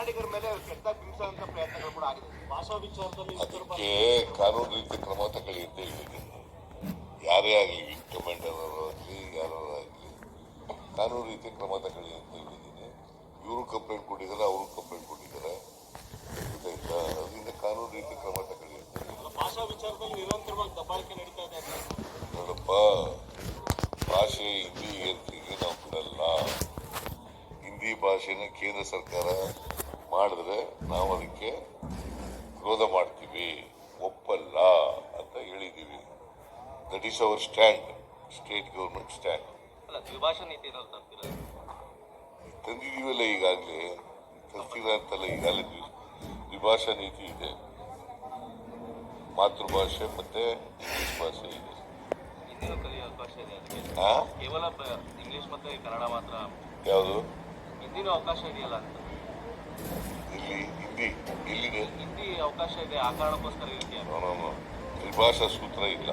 ಕನ್ನಡಿಗರ ಮೇಲೆ ಕೆಟ್ಟ ಬಿಂಬಿಸುವಂತ ಪ್ರಯತ್ನಗಳು ಕೂಡ ಆಗಿದೆ. ಭಾಷಾ ವಿಚಾರದಲ್ಲಿ ಅದಕ್ಕೆ ಕಾನೂನು ರೀತಿ ಕ್ರಮ ತಗೊಳ್ಳಿ ಅಂತ ಹೇಳಿದ್ದೀನಿ. ಯಾರೇ ಆಗಲಿ ಕಮಾಂಡರ್ ಆಗಲಿ ಯಾರು ಆಗಲಿ ಕಾನೂನು ರೀತಿ ಕ್ರಮ ತಗೊಳ್ಳಿ ಅಂತ ಹೇಳಿದ್ದೀನಿ. ಇವರು ಕಂಪ್ಲೇಂಟ್ ಕೊಟ್ಟಿದ್ದಾರೆ ಅವರು ಕಂಪ್ಲೇಂಟ್ ಕೊಟ್ಟಿದ್ದಾರೆ. ಗೊತ್ತಾಯ್ತಾ ಅದರಿಂದ ಕಾನೂನು ರೀತಿ ಕ್ರಮ ತಗೊಳ್ಳಿ ಅಂತ ಭಾಷಾ ವಿಚಾರದಲ್ಲಿ ನಿರಂತರವಾಗಿ ದಬ್ಬಾಳಿಕೆ ನಡೀತಾ ಇದೆ ನೋಡಪ್ಪ ಭಾಷೆ ಹಿಂದಿ ಏರ್ತಿಗೆ ನಾವು ಬಿಡಲ್ಲ. ಹಿಂದಿ ಭಾಷೆನ ಕೇಂದ್ರ ಸರ್ಕಾರ ಮಾಡಿದ್ರೆ ನಾವು ಅದಕ್ಕೆ ವಿರೋಧ ಮಾಡ್ತೀವಿ. ಒಪ್ಪಲ್ಲ ಅಂತ ಹೇಳಿದ್ದೀವಿ that is our stand state government stand ತಂದಿದ್ದೀವಲ್ಲ ಈಗಾಗಲೇ? ತರ್ತೀರ ಅಂತಲ್ಲ ಈಗಾಗಲೇ ದ್ವಿ- ದ್ವಿಭಾಷಾ ನೀತಿ ಇದೆ. ಮಾತೃಭಾಷೆ ಮತ್ತೆ ಇಂಗ್ಲಿಷ್ ಭಾಷೆ ಇದೆ. ಕೇವಲ ಇಂಗ್ಲಿಷ್ ಮತ್ತೆ ಕನ್ನಡ ಮಾತ್ರ? ಯಾವುದು? ಹಿಂದಿನ ಅವಕಾಶ ಇದೆಯಲ್ಲ ಅಂತ. ಇಲ್ಲಿ ಹಿಂದಿ ಎಲ್ಲಿದೆ ಹಿಂದಿ ಅವಕಾಶ ಇದೆ ಆ ಕಾರಣಕ್ಕೋಸ್ಕರ ಈ ಭಾಷಾ ತ್ರಿಭಾಷಾ ಸೂತ್ರ ಇಲ್ಲ.